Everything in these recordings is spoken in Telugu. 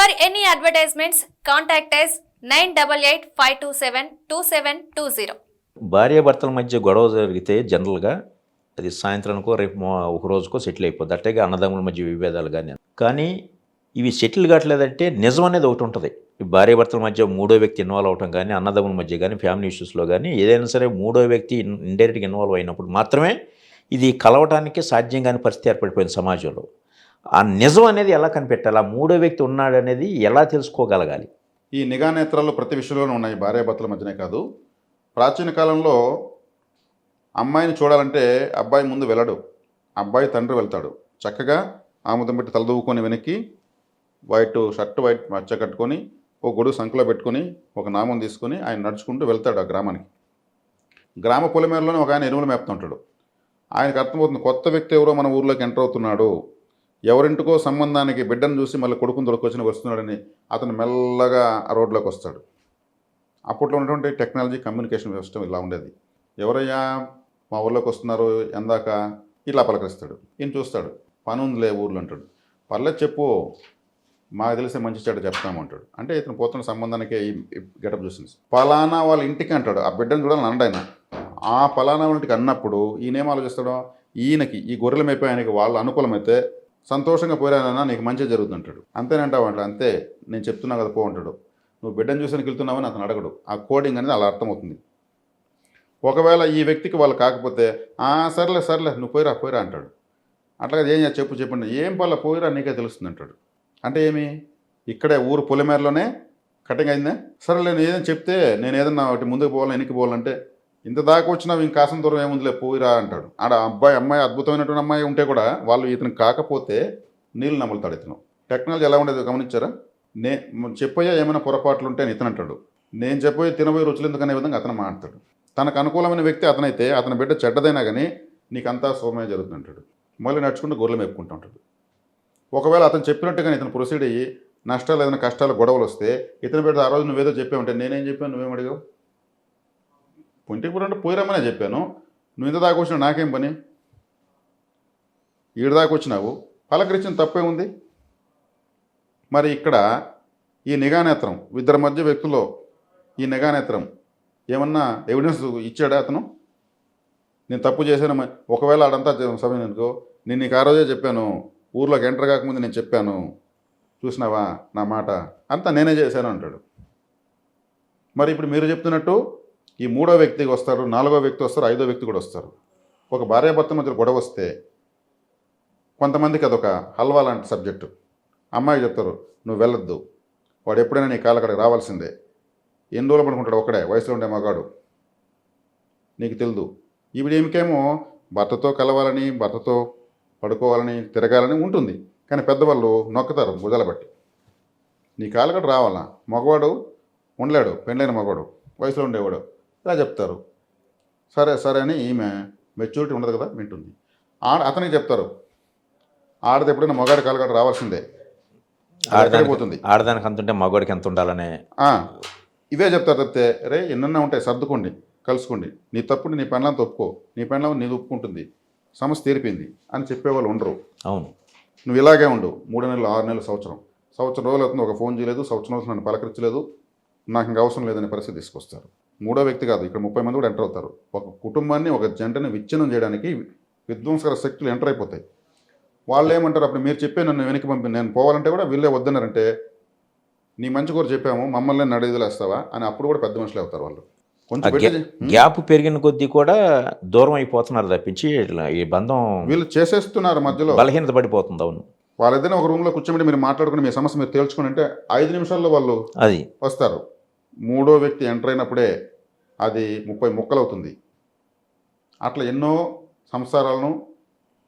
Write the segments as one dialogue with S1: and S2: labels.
S1: For any advertisements contact is nine double eight five two seven two seven two zero
S2: భార్యాభర్తల మధ్య గొడవ జరిగితే జనరల్గా అది సాయంత్రానికో రేపు ఒక రోజుకో సెటిల్ అయిపోద్ది. అట్టేగా అన్నదమ్ముల మధ్య విభేదాలు కానీ కానీ ఇవి సెటిల్ కావట్లేదంటే నిజం అనేది ఒకటి ఉంటుంది. ఈ భార్యాభర్తల మధ్య మూడో వ్యక్తి ఇన్వాల్వ్ అవటం కానీ అన్నదమ్ముల మధ్య కానీ ఫ్యామిలీ ఇష్యూస్లో కానీ ఏదైనా సరే మూడో వ్యక్తి ఇండైరెక్ట్గా ఇన్వాల్వ్ అయినప్పుడు మాత్రమే ఇది కలవటానికి సాధ్యం కాని పరిస్థితి ఏర్పడిపోయింది సమాజంలో. ఆ నిజం అనేది ఎలా కనిపెట్టాలి? ఆ మూడో వ్యక్తి ఉన్నాడు అనేది ఎలా తెలుసుకోగలగాలి?
S3: ఈ నిఘా నేత్రాలు ప్రతి విషయంలోనూ ఉన్నాయి భార్యాభర్తల మధ్యనే కాదు. ప్రాచీన కాలంలో అమ్మాయిని చూడాలంటే అబ్బాయి ముందు వెళ్ళడు. అబ్బాయి తండ్రి వెళ్తాడు. చక్కగా ఆముదం పెట్టి తలదూవుకొని వెనక్కి వైట్ షర్ట్ వైట్ మచ్చ కట్టుకొని ఒక గొడుగు సంఖలో పెట్టుకొని ఒక నామం తీసుకొని ఆయన నడుచుకుంటూ వెళ్తాడు ఆ గ్రామానికి. గ్రామ పొలిమేరలోనే ఒక ఆయన ఎరువులు మేపుతుంటాడు. ఆయనకు అర్థమవుతుంది కొత్త వ్యక్తి ఎవరో మన ఊర్లోకి ఎంటర్ అవుతున్నాడు. ఎవరింటికో సంబంధానికి బిడ్డను చూసి మళ్ళీ కొడుకుని దొరకొచ్చిన వస్తున్నాడని అతను మెల్లగా ఆ రోడ్లోకి వస్తాడు. అప్పట్లో ఉన్నటువంటి టెక్నాలజీ కమ్యూనికేషన్ వ్యవస్థ ఇలా ఉండేది. ఎవరయ్యా మా ఊర్లోకి వస్తున్నారు ఎందాక? ఇట్లా పలకరిస్తాడు. ఈయన చూస్తాడు. పని ఉందిలే ఊర్లో అంటాడు. పర్లేదు చెప్పు మాకు తెలిసే మంచి చెడ్డ చెప్తాము అంటాడు. అంటే ఇతను పోతున్న సంబంధానికే ఈ గెటప్ చూసింది. పలానా వాళ్ళ ఇంటికి అంటాడు. ఆ బిడ్డను చూడాలని అండాయన ఆ పలానా వాళ్ళ ఇంటికి అన్నప్పుడు ఈయనేం ఆలోచిస్తాడో? ఈయనకి ఈ గొర్రెల మేపే ఆయనకి వాళ్ళు అనుకూలమైతే సంతోషంగా పోయిరానన్నా నీకు మంచి జరుగుతుంటాడు అంతేనంటావు అంట అంతే నేను చెప్తున్నా కదా పో అంటాడు. నువ్వు బిడ్డను చూసానికి వెళ్తున్నావని అతను అడగడు. ఆ కోడింగ్ అనేది అలా అర్థమవుతుంది. ఒకవేళ ఈ వ్యక్తికి వాళ్ళు కాకపోతే "ఆ, సర్లే సర్లే నువ్వు పోయిరా పోయిరా అంటాడు. అట్లాగే ఏం చెప్పు చెప్పండి. ఏం పల్ల పోయిరా నీకే తెలుస్తుంది అంటాడు అంటే ఏమి? ఇక్కడే ఊరు పొలిమేరలోనే కటింగ్ అయిందా? సరే నేను ఏదైనా చెప్తే నేను ఏదన్నా ఒకటి ముందుకు పోవాలి వెనక్కి పోవాలంటే ఇంత దాకా వచ్చినా ఇంకాసం దూరం ఏముందిలే పోయిరా అంటాడు. ఆడ అబ్బాయి అమ్మాయి అద్భుతమైనటువంటి అమ్మాయి ఉంటే కూడా వాళ్ళు ఇతను కాకపోతే నీళ్ళు నమ్ములుతాడు ఇతను. టెక్నాలజీ ఎలా ఉండేది గమనించారా? నే చెప్పయ్యా ఏమైనా పొరపాట్లు ఉంటే అని ఇతను అంటాడు. నేను చెప్పబోయే తినబోయే రుచులు ఎందుకనే విధంగా అతను మాట్లాడతాడు తనకు అనుకూలమైన వ్యక్తి అతనైతే అతని బిడ్డ చెడ్డదైనా కానీ నీకంతా సోమయం జరుగుతుంది అంటాడు. మళ్ళీ నడుచుకుంటూ గొర్రెలు మేపుకుంటూ ఉంటాడు. ఒకవేళ అతను చెప్పినట్టుగా ఇతను ప్రొసీడ్ అయ్యి నష్టాలు ఏదైనా కష్టాలు గొడవలు వస్తే ఇతని బిడ్డ ఆ రోజు నువ్వేదో చెప్పావంటే నేనేం చెప్పాను? నువ్వేం అడిగావు? పొంటికి అంటే పోయిరమ్మనే చెప్పాను. నువ్వు ఇంత దాకా వచ్చినావు నాకేం పని? ఈడ దాకా వచ్చినావు. పలకరించిన తప్పే ఉంది. మరి ఇక్కడ ఈ నిఘానేత్రం ఇద్దరి మధ్య వ్యక్తుల్లో ఈ నిఘానేత్రం ఏమన్నా ఎవిడెన్స్ ఇచ్చాడా అతను? నేను తప్పు చేశాను ఒకవేళ ఆడంతా సమయం అనుకో నేను నీకు ఆ రోజే చెప్పాను. ఊర్లోకి ఎంటర్ కాకముందు నేను చెప్పాను. చూసినావా నా మాట? అంతా నేనే చేశాను అంటాడు. మరి ఇప్పుడు మీరు చెప్తున్నట్టు ఈ మూడో వ్యక్తికి వస్తారు నాలుగో వ్యక్తి వస్తారు ఐదో వ్యక్తి కూడా వస్తారు. ఒక భార్యాభర్త మధ్య గొడవ వస్తే కొంతమందికి అదొక హల్వా లాంటి సబ్జెక్టు. అమ్మాయి చెప్తారు నువ్వు వెళ్ళొద్దు. వాడు ఎప్పుడైనా నీ కాళ్ళ అక్కడికి రావాల్సిందే. ఎన్ని రోజులు పడుకుంటాడు ఒకడే వయసులో ఉండే మగాడు. నీకు తెలియదు ఈవిడేమికేమో భర్తతో కలవాలని భర్తతో పడుకోవాలని తిరగాలని ఉంటుంది. కానీ పెద్దవాళ్ళు నొక్కుతారు భుజాల బట్టి. నీ కాళ్ళకడ రావాలా? మగవాడు ఉండలేడు పెండ్లైన మగవాడు వయసులో ఉండేవాడు. ఇలా చెప్తారు. సరే సరే అని ఈమె మెచ్యూరిటీ ఉండదు కదా వింటుంది. ఆడ అతనికి చెప్తారు. ఆడది ఎప్పుడైనా మగాడి కాళ్ళగడ రావాల్సిందే. అది ఎక్కడికి పోతుంది
S2: ఆడదానికి అంత ఉంటే మగవాడికి ఎంత ఉండాలనే
S3: ఇవే చెప్తారు తప్పితే రే ఎన్నెన్న ఉంటాయి సర్దుకోండి కలుసుకోండి. నీ తప్పుడు నీ పెళ్ళంతో ఒప్పుకో నీ పెళ్ళం నీది ఒప్పుకుంటుంది. సమస్య తీరిపోయింది అని చెప్పేవాళ్ళు ఉండరు.
S2: అవును.
S3: నువ్వు ఇలాగే ఉండు. మూడు నెలలు ఆరు నెలలు సంవత్సరం. సంవత్సరం రోజులు అవుతుంది ఒక ఫోన్ చేయలేదు సంవత్సరం రోజులు నన్ను పలకరించలేదు. నాకు ఇంకా అవసరం లేదనే పరిస్థితి తీసుకొస్తారు. మూడో వ్యక్తి కాదు ఇక్కడ ముప్పై మంది కూడా ఎంటర్ అవుతారు. ఒక కుటుంబాన్ని ఒక జంటని విచ్ఛిన్నం చేయడానికి విధ్వంసకర శక్తులు ఎంటర్ అయిపోతాయి. వాళ్ళు ఏమంటారు అప్పుడు మీరు చెప్పే నన్ను వెనక్కి పంపి నేను పోవాలంటే కూడా వీళ్ళే వద్దన్నారంటే నీ మంచి కూర చెప్పాము మమ్మల్ని నడిదిలేస్తావా? అని అప్పుడు కూడా పెద్ద మనుషులు అవుతారు వాళ్ళు.
S2: గ్యాప్ పెరిగిన కొద్దీ కూడా దూరం అయిపోతున్నారు తప్పించి ఈ బంధం
S3: వీళ్ళు చేసేస్తున్నారు మధ్యలో.
S2: బలహీనత పడిపోతుంది అవును.
S3: వాళ్ళిద్దరిని ఒక రూమ్లో కూర్చోబెట్టి మీరు మాట్లాడుకుని మీ సమస్య మీరు తేల్చుకుని అంటే ఐదు నిమిషాల్లో వాళ్ళు
S2: అది.
S3: వస్తారు. మూడో వ్యక్తి ఎంటర్ అయినప్పుడే అది ముప్పై ముక్కలవుతుంది. అట్లా ఎన్నో సంసారాలను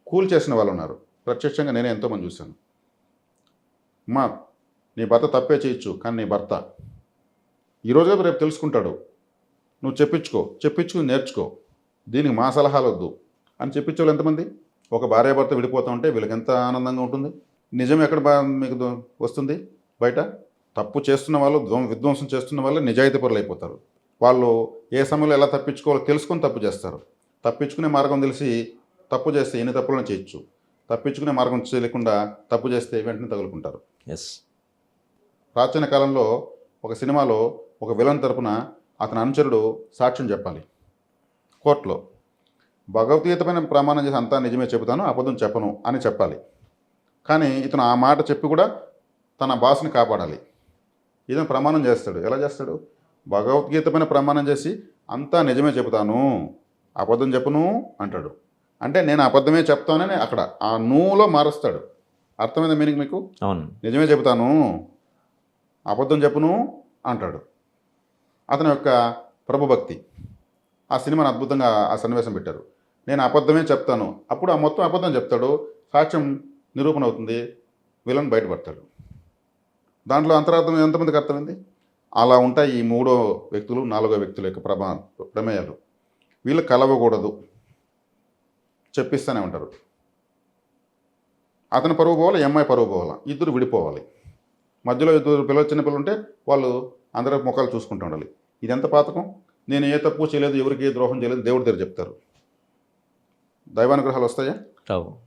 S3: కూల్ చేసిన వాళ్ళు ఉన్నారు. ప్రత్యక్షంగా నేనే ఎంతోమంది చూశాను. అమ్మా నీ భర్త తప్పే చేయొచ్చు కానీ నీ భర్త. ఈరోజే రేపు తెలుసుకుంటాడు. నువ్వు చెప్పించుకో చెప్పించుకుని నేర్చుకో. దీనికి మా సలహాలు వద్దు అని చెప్పించే వాళ్ళు ఎంతమంది? ఒక భార్యాభర్త విడిపోతా ఉంటే వీళ్ళకి ఎంత ఆనందంగా ఉంటుంది? నిజం ఎక్కడ మీకు వస్తుంది? బయట? తప్పు చేస్తున్న వాళ్ళు ధ్వం- విధ్వంసం చేస్తున్న వాళ్ళు నిజాయితీ పరులు అయిపోతారు వాళ్ళు ఏ సమయంలో ఎలా తప్పించుకోవాలో తెలుసుకొని తప్పు చేస్తారు. తప్పించుకునే మార్గం తెలిసి తప్పు చేస్తే ఎన్ని తప్పులను చేయొచ్చు. తప్పించుకునే మార్గం చేయకుండా తప్పు చేస్తే వెంటనే తగులుకుంటారు.
S2: ఎస్
S3: ప్రాచీన కాలంలో ఒక సినిమాలో ఒక విలన్ తరపున అతని అనుచరుడు సాక్ష్యం చెప్పాలి. కోర్టులో భగవద్గీతమైన ప్రమాణం చేసి అంతా నిజమే చెబుతాను అబద్ధం చెప్పను అని చెప్పాలి. కానీ ఇతను ఆ మాట చెప్పి కూడా తన బాస్ని కాపాడాలి. ఇతను ప్రమాణం చేస్తాడు. ఎలా చేస్తాడు? భగవద్గీత పైన ప్రమాణం చేసి అంతా నిజమే చెబుతాను. అబద్ధం చెప్పను అంటాడు. అంటే నేను అబద్ధమే చెప్తానని అక్కడ ఆ నువ్వులో మారుస్తాడు. అర్థమైందా మీనింగ్ మీకు?
S2: అవును.
S3: నిజమే చెబుతాను. అబద్ధం చెప్పును అంటాడు. అతని యొక్క ప్రభుభక్తి. ఆ సినిమాని అద్భుతంగా ఆ సన్నివేశం పెట్టారు. నేను అబద్ధమే చెప్తాను. అప్పుడు ఆ మొత్తం అబద్ధం చెప్తాడు. సాక్ష్యం నిరూపణ అవుతుంది. విలన్ బయటపడతాడు. దాంట్లో అంతరార్థం ఎంతమందికి అర్థమైంది? అలా ఉంటాయి ఈ మూడో వ్యక్తులు నాలుగో వ్యక్తుల యొక్క ప్రమా ప్రమేయాలు. వీళ్ళు కలవకూడదు. చెప్పిస్తూనే ఉంటారు. అతని పరువు పోవాలి అమ్మాయి పరువు పోవాలి? ఇద్దరు విడిపోవాలి. మధ్యలో ఇద్దరు పిల్లలు చిన్న పిల్లలు ఉంటే వాళ్ళు అందరి ముఖాలు చూసుకుంటూ ఉండాలి. ఇది ఎంత పాతకం? నేను ఏ తప్పు చేయలేదు ఎవరికి ఏ ద్రోహం చేయలేదు దేవుడి దగ్గర చెప్తారు. దైవానుగ్రహాలు వస్తాయా?
S2: రావు.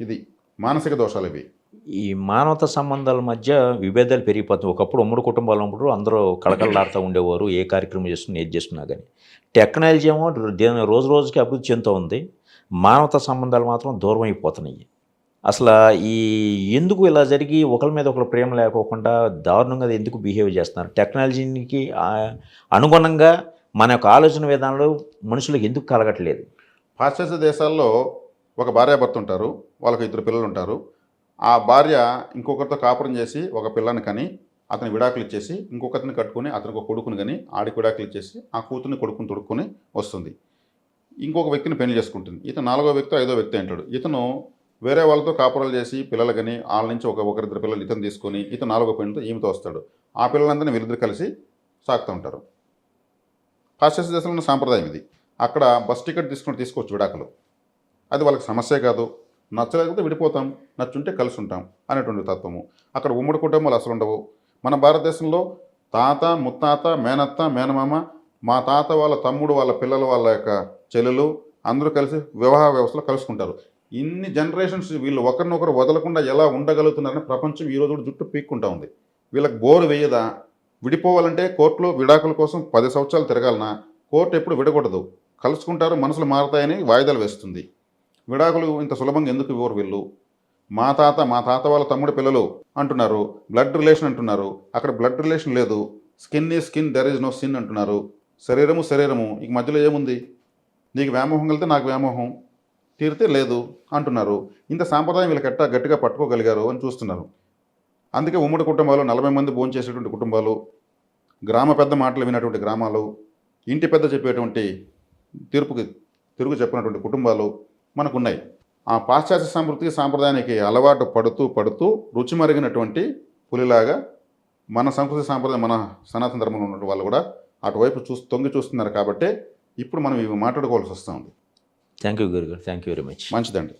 S3: ఇది మానసిక దోషాలు ఇవి.
S2: ఈ మానవత సంబంధాల మధ్య విభేదాలు పెరిగిపోతాయి. ఒకప్పుడు ఉమ్మడి కుటుంబాలు ఉన్నప్పుడు అందరూ కళకళలాడుతూ ఉండేవారు ఏ కార్యక్రమం చేస్తున్నా ఏది చేస్తున్నా కానీ టెక్నాలజీ ఏమో దే- రోజు రోజుకి అభివృద్ధి చెందుతూ ఉంది. మానవత సంబంధాలు మాత్రం దూరం అయిపోతున్నాయి. అసలు ఈ ఎందుకు ఇలా జరిగి ఒకరి మీద ఒకరు ప్రేమ లేకోకుండా దారుణంగా ఎందుకు బిహేవ్ చేస్తున్నారు? టెక్నాలజీకి అనుగుణంగా మన యొక్క ఆలోచన విధానాలు మనుషులకు ఎందుకు కలగట్లేదు?
S3: పాశ్చాత్య దేశాల్లో ఒక భార్యాభర్త ఉంటారు. వాళ్ళకి ఇద్దరు పిల్లలు ఉంటారు. ఆ భార్య ఇంకొకరితో కాపురం చేసి ఒక పిల్లని కని అతని విడాకులు ఇచ్చేసి ఇంకొకరిని కట్టుకుని అతనికి ఒక కొడుకుని కానీ ఆడికి విడాకులు ఇచ్చేసి ఆ కూతుర్ని కొడుకుని తొడుక్కుని వస్తుంది. ఇంకొక వ్యక్తిని పెళ్ళి చేసుకుంటుంది. ఇతను నాలుగో వ్యక్తి ఐదో వ్యక్తి అంటాడు. ఇతను వేరే వాళ్ళతో కాపురాలు చేసి పిల్లలు కానీ వాళ్ళ నుంచి ఒక ఒకరిద్దరు పిల్లలు ఇతను తీసుకొని ఇతను నాలుగో పెళ్ళితో ఈమెతో వస్తాడు. ఆ పిల్లలందరినీ వీళ్ళిద్దరు కలిసి సాగుతూ ఉంటారు. పాశ్చాత్య దేశంలో ఉన్న సాంప్రదాయం ఇది. అక్కడ బస్ టికెట్ తీసుకుని తీసుకోవచ్చు విడాకులు. అది వాళ్ళకి సమస్య కాదు. నచ్చలేకపోతే విడిపోతాం నచ్చుంటే కలిసి ఉంటాం అనేటువంటి తత్వము. అక్కడ ఉమ్మడి కుటుంబాలు అసలు ఉండవు. మన భారతదేశంలో తాత ముత్తాత మేనత్త మేనమామ మా తాత వాళ్ళ తమ్ముడు వాళ్ళ పిల్లలు వాళ్ళ యొక్క చెల్లెలు అందరూ కలిసి వివాహ వ్యవస్థలో కలుసుకుంటారు. ఇన్ని జనరేషన్స్ వీళ్ళు ఒకరినొకరు వదలకుండా ఎలా ఉండగలుగుతున్నారని ప్రపంచం ఈ రోజు కూడా జుట్టు పీక్కుంటా ఉంది. వీళ్ళకి బోరు వేయదా? విడిపోవాలంటే కోర్టులో విడాకుల కోసం పది సంవత్సరాలు తిరగాలన్నా కోర్టు ఎప్పుడు విడకూడదు కలుసుకుంటారు మనసులు మారతాయని వాయిదాలు వేస్తుంది. విడాకులు ఇంత సులభంగా ఎందుకు ఇవ్వరు వీళ్ళు? మా తాత మా తాత వాళ్ళ తమ్ముడు పిల్లలు అంటున్నారు బ్లడ్ రిలేషన్ అంటున్నారు. అక్కడ బ్లడ్ రిలేషన్ లేదు. స్కిన్ ఈ skin there is no sin అంటున్నారు. శరీరము శరీరము. ఇక మధ్యలో ఏముంది? నీకు వ్యామోహం కలిగితే నాకు వ్యామోహం. తీరితే లేదు అంటున్నారు. ఇంత సాంప్రదాయం వీళ్ళకి ఎట్టా గట్టిగా పట్టుకోగలిగారు అని చూస్తున్నారు. అందుకే ఉమ్మడి కుటుంబాలు నలభై మంది భోజనం చేసేటువంటి కుటుంబాలు గ్రామ పెద్ద మాటలు వినటువంటి గ్రామాలు ఇంటి పెద్ద చెప్పేటువంటి తీర్పుకి తిరుగు చెప్పినటువంటి కుటుంబాలు మనకున్నాయి. ఆ పాశ్చాత్య సంస్కృతి సాంప్రదాయానికి అలవాటు పడుతూ పడుతూ రుచి మరిగినటువంటి పులిలాగా మన సంస్కృతి సాంప్రదాయం మన సనాతన ధర్మంలో ఉన్న వాళ్ళు కూడా అటువైపు చూసి తొంగి చూస్తున్నారు కాబట్టే ఇప్పుడు మనం ఇవి మాట్లాడుకోవాల్సి వస్తుంది.
S2: థ్యాంక్ యూ గురుగారు థ్యాంక్ యూ వెరీ మచ్
S3: మంచిదండి.